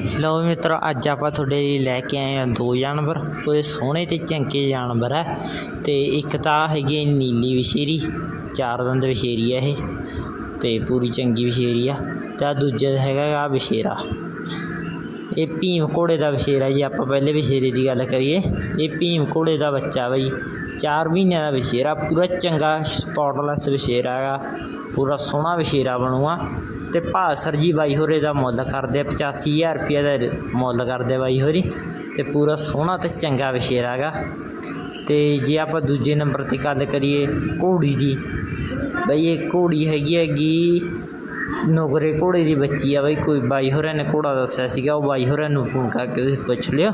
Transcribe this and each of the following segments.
ਲਓ ਮਿੱਤਰੋ, ਅੱਜ ਆਪਾਂ ਤੁਹਾਡੇ ਲਈ ਲੈ ਕੇ ਆਏ ਹਾਂ ਦੋ ਜਾਨਵਰ। ਕੋਈ ਸੋਹਣੇ ਤੇ ਚੰਗੇ ਜਾਨਵਰ ਹੈ ਤੇ ਇੱਕ ਤਾਂ ਹੈਗੀ ਹੈ ਨੀਲੀ ਵਿਸ਼ੇਰੀ, ਚਾਰ ਦੰਦ ਵਿਸ਼ੇਰੀ ਹੈ ਇਹ, ਤੇ ਪੂਰੀ ਚੰਗੀ ਵਿਸ਼ੇਰੀ ਆ। ਤੇ ਆਹ ਦੂਜਾ ਹੈਗਾ ਆ ਵਿਸ਼ੇਰਾ। ਇਹ ਭੀਮ ਘੋੜੇ ਦਾ ਵਿਸ਼ੇਰਾ ਜੀ, ਆਪਾਂ ਪਹਿਲੇ ਵਿਸ਼ੇਰੇ ਦੀ ਗੱਲ ਕਰੀਏ। ਇਹ ਭੀਮ ਘੋੜੇ ਦਾ ਬੱਚਾ ਬਈ 4 ਮਹੀਨਿਆਂ ਦਾ ਵਿਸ਼ੇਰਾ, ਪੂਰਾ ਚੰਗਾ ਸਪੌਟਲੈਸ ਵਿਸ਼ੇਰਾ ਹੈਗਾ ਪੂਰਾ ਸੋਹਣਾ ਵਿਸ਼ੇਰਾ ਬਣੂਗਾ ਤੇ ਭਾਸਰ ਜੀ ਬਾਈ ਹੋਰੇ ਦਾ ਮੁੱਲ ਕਰਦੇ ਆ 85000 ਰੁਪਏ ਦਾ ਮੁੱਲ ਕਰਦੇ ਬਾਈ ਹੋਰੀ, ਤੇ ਪੂਰਾ ਸੋਹਣਾ ਤੇ ਚੰਗਾ ਵਿਸ਼ੇਰਾ ਹੈਗਾ। ਤੇ ਜੇ ਆਪਾਂ ਦੂਜੇ ਨੰਬਰ ਤੇ ਗੱਲ ਕਰੀਏ ਘੋੜੀ ਦੀ, ਬਈ ਇਹ ਘੋੜੀ ਹੈਗੀ ਹੈਗੀ ਨੁਗਰੇ ਘੋੜੇ ਦੀ ਬੱਚੀ ਆ ਬਈ, ਕੋਈ ਬਾਈ ਹੋਰਾਂ ਨੇ ਘੋੜਾ ਦੱਸਿਆ ਸੀਗਾ, ਉਹ ਬਾਈ ਹੋਰਾਂ ਨੂੰ ਫੋਨ ਕਰਕੇ ਤੁਸੀਂ ਪੁੱਛ ਲਿਓ।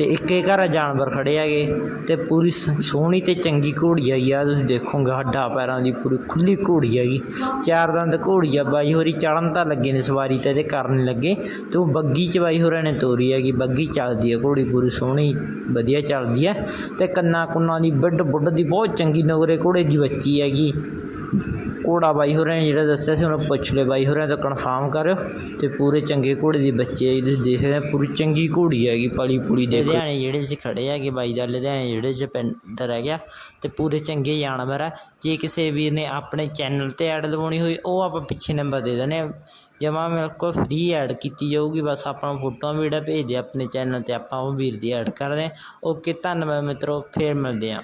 ਤੇ ਇੱਕੇ ਘਰ ਜਾਨਵਰ ਖੜ੍ਹੇ ਹੈਗੇ। ਤੇ ਪੂਰੀ ਸੋਹਣੀ ਤੇ ਚੰਗੀ ਘੋੜੀ ਆਈ ਆ। ਤੁਸੀਂ ਦੇਖੋਗੇ ਹੱਡਾਂ ਪੈਰਾਂ ਦੀ ਪੂਰੀ ਖੁੱਲੀ ਘੋੜੀ ਹੈਗੀ। ਚਾਰ ਦੰਦ ਘੋੜੀ ਆ। ਬਾਈ ਹੋਰੀ ਚੜਨ ਤਾਂ ਲੱਗੇ ਨੇ ਸਵਾਰੀ ਤੇ ਇਹਦੇ ਕਰਨ ਲੱਗੇ। ਤੇ ਉਹ ਬੱਗੀ ਚ ਬਾਈ ਹੋਰਾਂ ਨੇ ਤੋਰੀ ਹੈਗੀ। ਬੱਗੀ ਚੱਲਦੀ ਆ ਘੋੜੀ ਪੂਰੀ ਸੋਹਣੀ, ਵਧੀਆ ਚੱਲਦੀ ਆ। ਤੇ ਕੰਨਾਂ ਕੁੰਨਾਂ ਦੀ ਵੱਡ ਬੁੱਢ ਦੀ ਬਹੁਤ ਚੰਗੀ ਨਗਰੇ ਘੋੜੇ ਦੀ ਬੱਚੀ ਹੈਗੀ। ਘੋੜਾ ਬਾਈ ਹੋਰਾਂ ਨੇ ਜਿਹੜਾ ਦੱਸਿਆ ਸੀ, ਉਹਨੂੰ ਪੁੱਛ ਲਿਓ ਬਾਈ ਹੋਰਾਂ ਤੋਂ ਕਨਫਰਮ ਕਰਿਓ ਤੇ ਪੂਰੇ ਚੰਗੇ ਘੋੜੇ ਦੀ ਬੱਚੇ ਆ ਜੀ ਤੁਸੀਂ ਦੇਖ ਰਹੇ ਹੋ ਪੂਰੀ ਚੰਗੀ ਘੋੜੀ ਹੈਗੀ, ਪਲੀ ਪੂਰੀ ਦੇਖੋ। ਲੁਧਿਆਣੇ ਜਿਹੜੇ ਚ ਖੜੇ ਹੈਗੇ ਬਾਈ ਦਾ, ਲੁਧਿਆਣੇ ਜਿਹੜੇ ਚ ਪਿੰਡ ਰਹਿ ਗਿਆ ਤੇ ਪੂਰੇ ਚੰਗੇ ਜਾਨਵਰ ਆ। ਜੇ ਕਿਸੇ ਵੀਰ ਨੇ ਆਪਣੇ ਚੈਨਲ ਤੇ ਐਡ ਲਵਾਉਣੀ ਹੋਈ, ਉਹ ਆਪਾਂ ਪਿੱਛੇ ਨੰਬਰ ਦੇ ਦਿੰਦੇ ਆ। ਜਮਾ ਮੇਰੇ ਕੋਲ ਫ੍ਰੀ ਐਡ ਕੀਤੀ ਜਾਊਗੀ, ਬਸ ਆਪਾਂ ਫੋਟੋਆਂ ਵੀਡੀਓ ਭੇਜ ਦੇ ਆਪਣੇ ਚੈਨਲ ਤੇ, ਆਪਾਂ ਉਹ ਵੀਰ ਦੀ ਐਡ ਕਰਦੇ ਹਾਂ ਓਕੇ, ਧੰਨਵਾਦ ਮਿੱਤਰੋ, ਫੇਰ ਮਿਲਦੇ ਹਾਂ